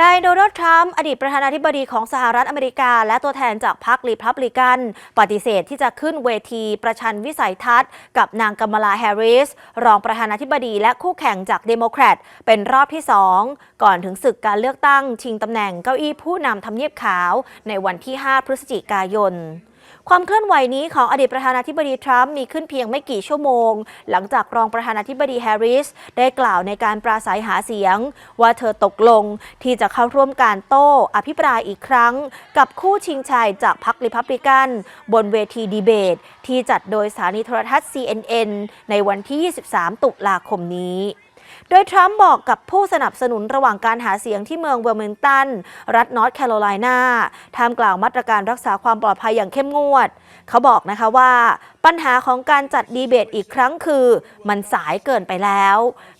ได้โดนัลด์ทรัมป์อดีตประธานาธิบดีของสหรัฐอเมริกา และตัวแทนจากพรรครีพับลิกัน ปฏิเสธที่จะขึ้นเวทีประชันวิสัยทัศน์ กับนางกัมลาแฮร์ริส รองประธานาธิบดีและคู่แข่งจากเดโมแครตเป็นรอบที่2ก่อนถึงศึกการเลือกตั้งชิงตำแหน่งเก้าอี้ผู้นำทำเนียบขาวในวันที่ 5 พฤศจิกายน ความเคลื่อนไหวนี้ของอดีตประธานาธิบดีทรัมป์มีขึ้นเพียงไม่กี่ชั่วโมง หลังจากรองประธานาธิบดีแฮร์ริส ได้กล่าวในการปราศัยหาเสียง ว่าเธอตกลงที่จะเข้าร่วมการโต้อภิปรายอีกครั้ง กับคู่ชิงชัยจากพรรคริพับลิกัน บนเวทีดีเบต ที่จัดโดยสถานีโทรทัศน์ CNN ในวันที่ 23 ตุลาคมนี้ โดยทรัมป์บอกกับผู้สนับสนุนระหว่างการหาเสียงที่เมืองเวอร์มิงตัน รัฐนอร์ทแคโรไลนาท่ามกลางมาตรการรักษาความปลอดภัยอย่างเข้มงวด เขาบอกนะคะว่า ปัญหาของการจัดดีเบตอีกครั้งคือ มันสายเกินไปแล้ว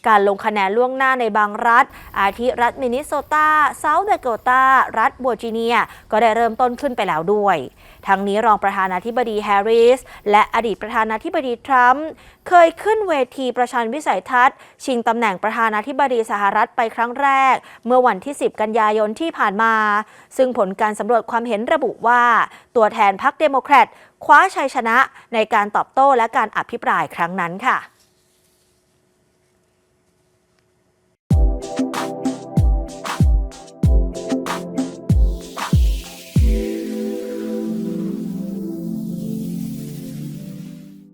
การลงคะแนนล่วงหน้าในบางรัฐ อาทิรัฐมินนิโซตาเซาท์เดโกตา รัฐบัวร์จิเนีย ก็ได้เริ่มต้นขึ้นไปแล้วด้วย ทั้งนี้รองประธานาธิบดีแฮร์ริส และอดีตประธานาธิบดีทรัมป์เคยขึ้นเวทีประชันวิสัยทัศน์ ชิงตำแหน่งประธานาธิบดีสหรัฐไปครั้งแรก เมื่อวันที่ 10 กันยายนที่ผ่านมา ซึ่งผลการสำรวจความเห็นระบุว่า ตัวแทนพรรคเดโมแครตคว้าชัยชนะในการตอบโต้และการอภิปรายครั้งนั้นค่ะ